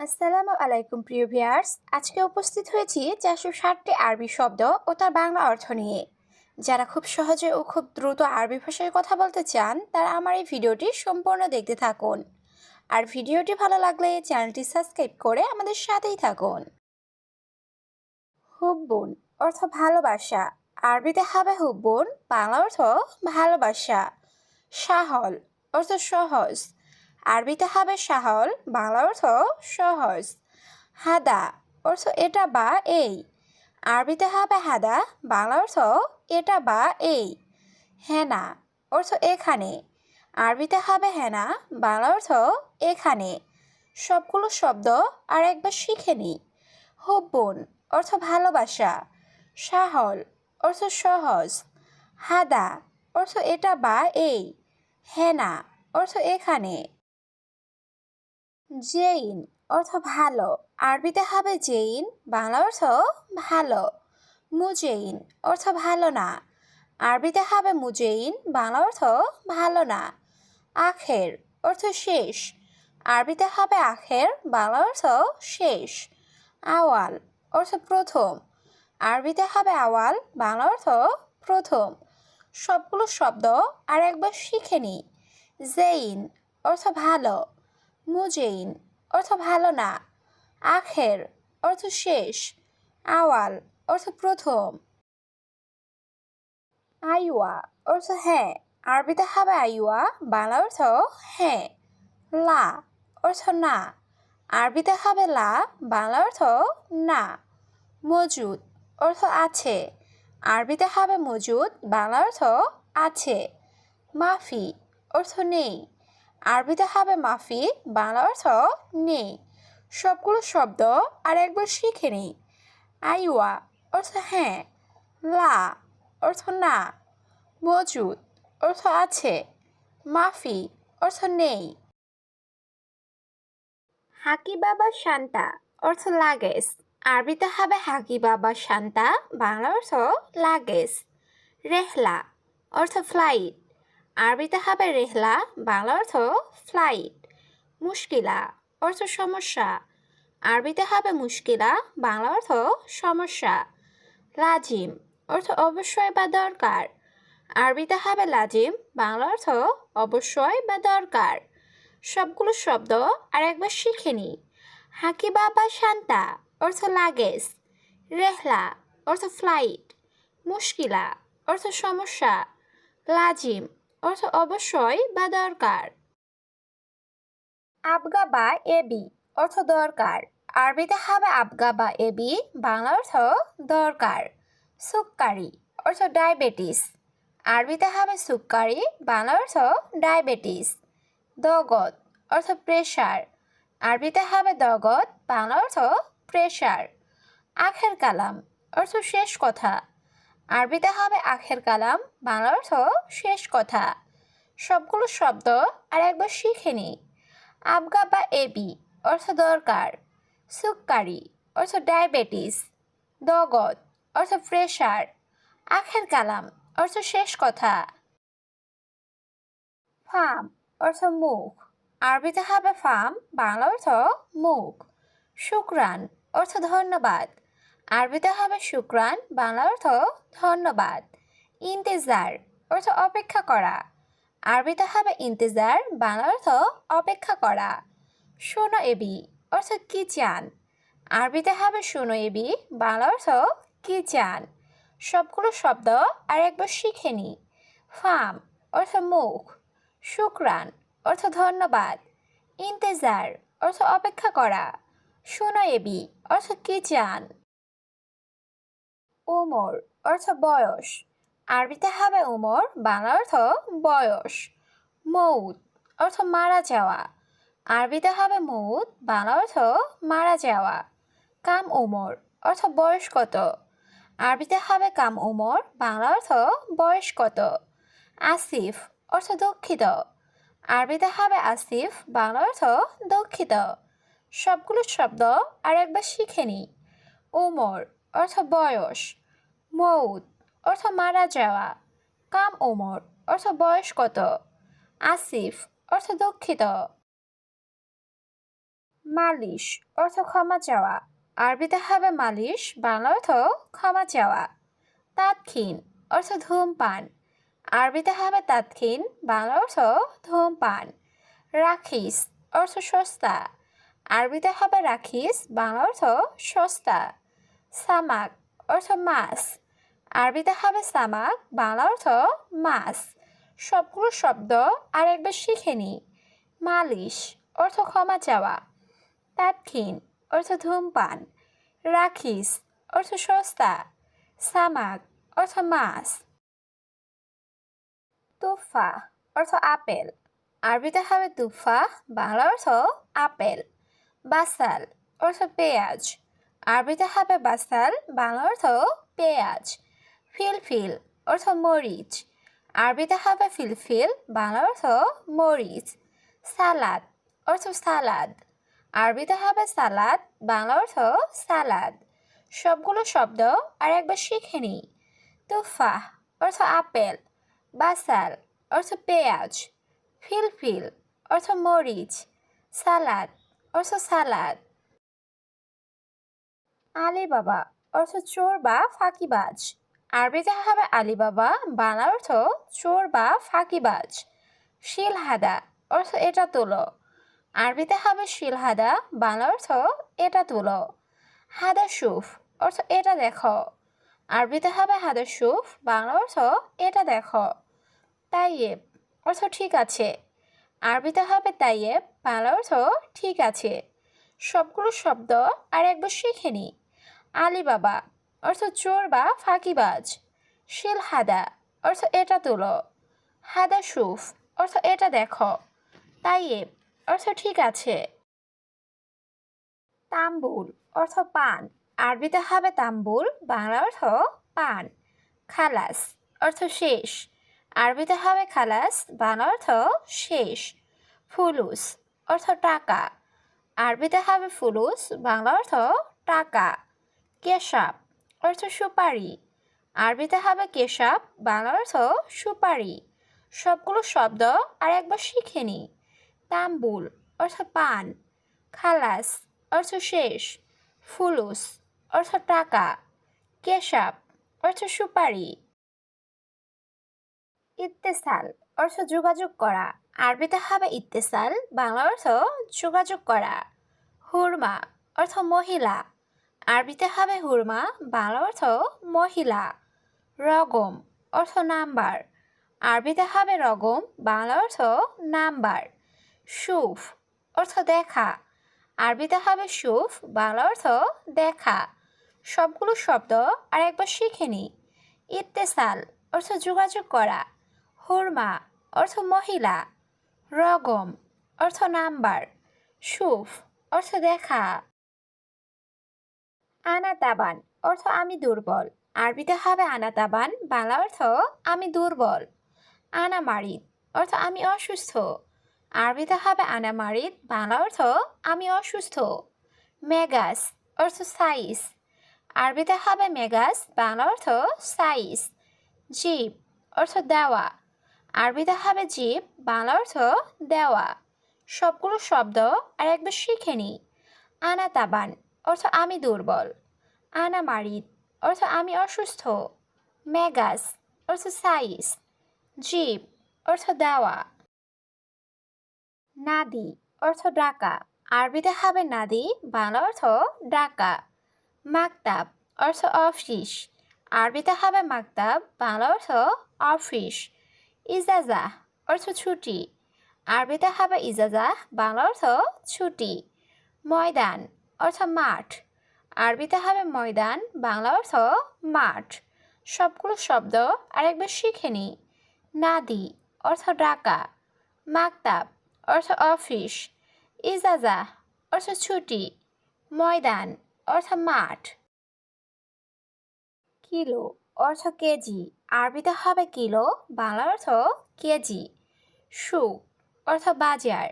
আসসালামু আলাইকুম, প্রিয় ভিয়ার্স আজকে উপস্থিত হয়েছি চারশো ষাটটি আরবি শব্দ ও তার বাংলা অর্থ নিয়ে। যারা খুব সহজে ও খুব দ্রুত আরবি ভাষায় কথা বলতে চান, তারা আমার এই ভিডিওটি সম্পূর্ণ দেখতে থাকুন। আর ভিডিওটি ভালো লাগলে চ্যানেলটি সাবস্ক্রাইব করে আমাদের সাথেই থাকুন। হুব্বুন অর্থ ভালোবাসা। আরবিতে হবে হুব্বুন, বাংলা অর্থ ভালোবাসা। সাহল অর্থ সহজ। আরবিতে হবে সাহল, বাংলা অর্থ সহজ। হাদা অর্থ এটা বা এই। আরবিতে হবে হাদা, বাংলা অর্থ এটা বা এই। হেনা অর্থ এখানে। আরবিতে হবে হেনা, বাংলা অর্থ এখানে। সবগুলো শব্দ আর একবার শিখে নিই হুব্বুন অর্থ ভালোবাসা। সাহল অর্থ সহজ। হাদা অর্থ এটা বা এই। হেনা অর্থ এখানে। জেইন অর্থ ভালো। আরবিতে হবে জেইন, বাংলা অর্থ ভালো। মুজেইন অর্থ ভালো না। আরবিতে হবে মুজেইন, বাংলা অর্থ ভালো না। আখের অর্থ শেষ। আরবিতে হবে আখের, বাংলা অর্থ শেষ। আওয়াল অর্থ প্রথম। আরবিতে হবে আওয়াল, বাংলা অর্থ প্রথম। সবগুলো শব্দ আর একবার শিখে নিই জেইন অর্থ ভালো। মুজেইন, অর্থ ভালো না। আখের, অর্থ শেষ। আওয়াল, অর্থ প্রথম। আইওয়া, অর্থ হ্যাঁ। আরবিতে হবে আইওয়া, বাংলা অর্থ হ্যাঁ। লা, অর্থ না। আরবিতে হবে লা, বাংলা অর্থ না। মজুদ, অর্থ আছে। আরবিতে হবে মজুদ, বাংলা অর্থ আছে। মাফি, অর্থ নেই। আরবিতে হবে মাফি, বাংলা অর্থ নেই। সবগুলো শব্দ আর একবার শিখে নিই। আইওয়া অর্থ হ্যাঁ লা অর্থ না, মজুদ অর্থ আছে, মাফি অর্থ নেই। হাকি বাবা শান্তা অর্থ লাগেজ আরবিতে হবে হাকি বাবা শান্তা, বাংলা অর্থ লাগেজ। রেহলা অর্থ ফ্লাইট আরবিতে হবে রেহলা, বাংলা অর্থ ফ্লাইট মুশকিলা, অর্থ সমস্যা। আরবিতে হবে মুশকিলা, বাংলা অর্থ সমস্যা। লাজিম, অর্থ অবশ্যই বা দরকার। আরবিতে হবে লাজিম, বাংলা অর্থ অবশ্যই বা দরকার। সবগুলো শব্দ আর একবার শিখে নিই হাকিবা বা শান্তা, অর্থ লাগেজ। রেহলা, অর্থ ফ্লাইট মুশকিলা, অর্থ সমস্যা। লাজিম অর্থ অবশ্যই বা দরকার? আবগা বা এবি অর্থ দরকার। আরবিতে হবে আবগা বা এবি, বাংলা অর্থ দরকার। সুক্কারি অর্থ ডায়াবেটিস। আরবিতে হবে সুক্কারি, বাংলা অর্থ ডায়াবেটিস। দগত অর্থ প্রেশার আরবিতে হবে দগত বাংলা অর্থ প্রেশার আখের কালাম অর্থ শেষ কথা। আরবিতে হবে আখের কালাম বাংলা অর্থ শেষ কথা। সবগুলো শব্দ আর একবার শিখে নিই আবগা বা এবি অর্থ দরকার। সুক্কারি, অর্থ ডায়াবেটিস। দগদ, অর্থ প্রেশার আখের কালাম, অর্থ শেষ কথা। ফার্ম অর্থ মুখ। আরবিতে হবে ফার্ম বাংলা অর্থ মুখ। শুক্রান, অর্থ ধন্যবাদ। আরবিতে হবে শুক্রান, বাংলা অর্থ ধন্যবাদ। ইন্তেজার, অর্থ অপেক্ষা করা। আরবিতে হবে ইন্তেজার, বাংলা অর্থ অপেক্ষা করা। শোনো এবি, অর্থ কি চান? আরবিতে হবে শোনো এবি, বাংলা অর্থ কি চান? সবগুলো শব্দ আর একবার শিখে নি। ফার্ম অর্থ মুখ। শুক্রান, অর্থ ধন্যবাদ। ইন্তেজার, অর্থ অপেক্ষা করা। শোনো এবি, অর্থ কি চান? ওমর অর্থ বয়স। আরবিতে হবে ওমর বাংলা অর্থ বয়স। মৌত, অর্থ মারা যাওয়া। আরবিতে হবে মৌত, বাংলা অর্থ মারা যাওয়া। কাম ওমর অর্থ বয়স কত? আরবিতে হবে কাম ওমর বাংলা অর্থ বয়স কত? আসিফ, অর্থ দুঃখিত। আরবিতে হবে আসিফ, বাংলা অর্থ দুঃখিত। সবগুলো শব্দ আর একবার শিখে নিই। ওমর অর্থ বয়স। মৌত, অর্থ মারা যাওয়া। কাম ওমর, অর্থ বয়স কত। আসিফ, অর্থ দুঃখিত। মালিশ, অর্থ ক্ষমা চাওয়া। আরবিতে হবে মালিশ, বাংলা অর্থ ক্ষমা চাওয়া। তাৎক্ষীন অর্থ ধূমপান। আরবিতে হবে তাৎক্ষীন বাংলা অর্থ ধূমপান। রাখিস, অর্থ সস্তা। আরবিতে হবে রাখিস, বাংলা অর্থ সস্তা। সামাক অর্থ মাছ। আরবিতে হবে সামাক, বাংলা অর্থ মাছ। সবগুলো শব্দ আর একবার শিখে নি। মালিশ অর্থ ক্ষমা চাওয়া। তাৎক্ষীন অর্থ ধূমপান। রাখিস অর্থ সস্তা। সামাক অর্থ মাছ। তুফা অর্থ আপেল। আরবিতে হবে তুফা, বাংলা অর্থ আপেল। বাসাল অর্থ পেঁয়াজ। আরবিতে হবে বাসাল, বাংলা অর্থ পেঁয়াজ। ফিলফিল, অর্থ মরিচ। আরবিতে হবে ফিলফিল, বাংলা অর্থ মরিচ। সালাদ, অর্থ সালাদ। আরবিতে হবে সালাদ, বাংলা অর্থ সালাদ। সবগুলো শব্দ আর একবার শিখে নিই। তুফা, অর্থ আপেল। বাসাল, অর্থ পেঁয়াজ। ফিলফিল, অর্থ মরিচ। সালাদ, অর্থ সালাদ। আলিবাবা অর্থ চোর বা ফাঁকিবাজ। আরবিতে হবে আলিবাবা, বাংলা অর্থ চোর বা ফাঁকিবাজ। শিলহাদা, অর্থ এটা তোলো। আরবিতে হবে শিলহাদা, বাংলা অর্থ এটা তুলো। হাদা সুফ অর্থ এটা দেখো। আরবিতে হবে হাদা সুফ বাংলা অর্থ এটা দেখো। তাইয়েব, অর্থ ঠিক আছে। আরবিতে হবে তাইয়েব, বাংলা অর্থ ঠিক আছে। সবগুলো শব্দ আর একবার শিখে নি। আলিবাবা, অর্থ চোর বা ফাঁকিবাজ। শিল হাদা অর্থ এটা তুলো। হাদা সুফ, অর্থ এটা দেখো। তাইয়েব, অর্থ ঠিক আছে। তাম্বুল, অর্থ পান। আরবিতে হবে তাম্বুল, বাংলা অর্থ পান। খালাস, অর্থ শেষ। আরবিতে হবে খালাস, বাংলা অর্থ শেষ। ফুলুস, অর্থ টাকা। আরবিতে হবে ফুলুস, বাংলা অর্থ টাকা। কেশাব, অর্থ সুপারি। আরবিতে হবে কেশাব, বাংলা অর্থ সুপারি। সবগুলো শব্দ আর একবার শিখে নি। তাম্বুল, অর্থ পান। খালাস, অর্থ শেষ। ফুলুস, অর্থ টাকা। কেশাব, অর্থ সুপারি। ইত্তেসাল, অর্থ যোগাযোগ করা। আরবিতে হবে ইত্তেসাল, বাংলা অর্থ যোগাযোগ করা। হুরমা, অর্থ মহিলা। আরবিতে হবে হুরমা, বাংলা অর্থ মহিলা। রগম অর্থ নাম্বার। আরবিতে হবে রগম, বাংলা অর্থ নাম্বার। সুফ অর্থ দেখা। আরবিতে হবে সুফ, বাংলা অর্থ দেখা। সবগুলো শব্দ আর একবার শিখে নি। ইত্তেসাল অর্থ যোগাযোগ করা। হুরমা অর্থ মহিলা। রগম অর্থ নাম্বার। সুফ অর্থ দেখা। আনাতাবান, অর্থ আমি দুর্বল। আরবিতে হবে আনাতাবান, বাংলা অর্থ আমি দুর্বল। আনামারিদ, অর্থ আমি অসুস্থ। আরবিতে হবে আনামারিদ, বাংলা অর্থ আমি অসুস্থ। মেগাস, অর্থ সাইজ। আরবিতে হবে মেগাস, বাংলা অর্থ সাইজ। জীব, অর্থ দেওয়া। আরবিতে হবে জীব, বাংলা অর্থ দেওয়া। সবগুলো শব্দ আর একবার শিখে নি আনাতাবান অর্থ আমি দুর্বল। আনামারিদ অর্থ আমি অসুস্থ। মেগাস অর্থ সাইজ জীব, অর্থ দেওয়া। নাদি, অর্থ ডাকা। আরবিতে হবে নাদি, বাংলা অর্থ ডাকা। মাকতাব, অর্থ অফিস। আরবিতে হবে মাকতাব, বাংলা অর্থ অফিস। ইজাজা, অর্থ ছুটি। আরবিতে হবে ইজাজা, বাংলা অর্থ ছুটি। ময়দান অর্থ মাঠ। আরবিতে হবে ময়দান, বাংলা অর্থ মাঠ। সবগুলো শব্দ আরেকবার শিখে নি নাদি, অর্থ ডাকা। মাকতাব, অর্থ অফিস। ইজাজা, অর্থ ছুটি। ময়দান, অর্থ মাঠ। কিলো, অর্থ কেজি। আরবিতে হবে কিলো, বাংলা অর্থ কেজি। সুক অর্থ বাজার।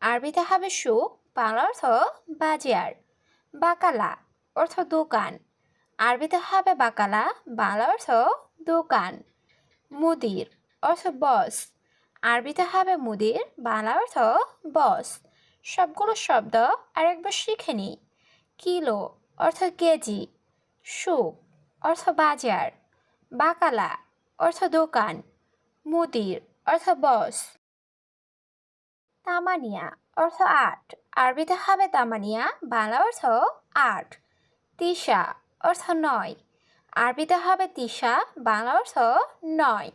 আরবিতে হবে সুক বাংলা অর্থ বাজার বাকালা অর্থ দোকান। আরবিতে হবে বাকালা, বাংলা অর্থ দোকান। মুদির অর্থ বস। আরবিতে হবে মুদির, বাংলা অর্থ বস। সবগুলো শব্দ আরেকবার শিখে নিই কিলো অর্থ কেজি। সুপ অর্থ বাজার বাকালা অর্থ দোকান। মুদির অর্থ বস। তামানিয়া অর্থ আট। আরবিতে হবে তামানিয়া, বাংলা অর্থ আট। তিশা অর্থ নয়। আরবিতে হবে তিশা বাংলা অর্থ নয়।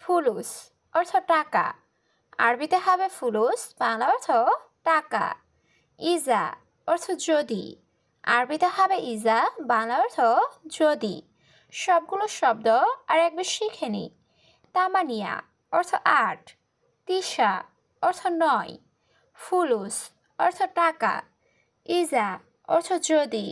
ফুলুস অর্থ টাকা। আরবিতে হবে ফুলুস, বাংলা অর্থ টাকা। ইজা অর্থ যদি। আরবিতে হবে ইজা, বাংলা অর্থ যদি। সবগুলো শব্দ আর একবার শিখে নি। তামানিয়া অর্থ আট। তিশা অর্থ নয়। ফুলুস অর্থ টাকা ইজা অর্থ যদি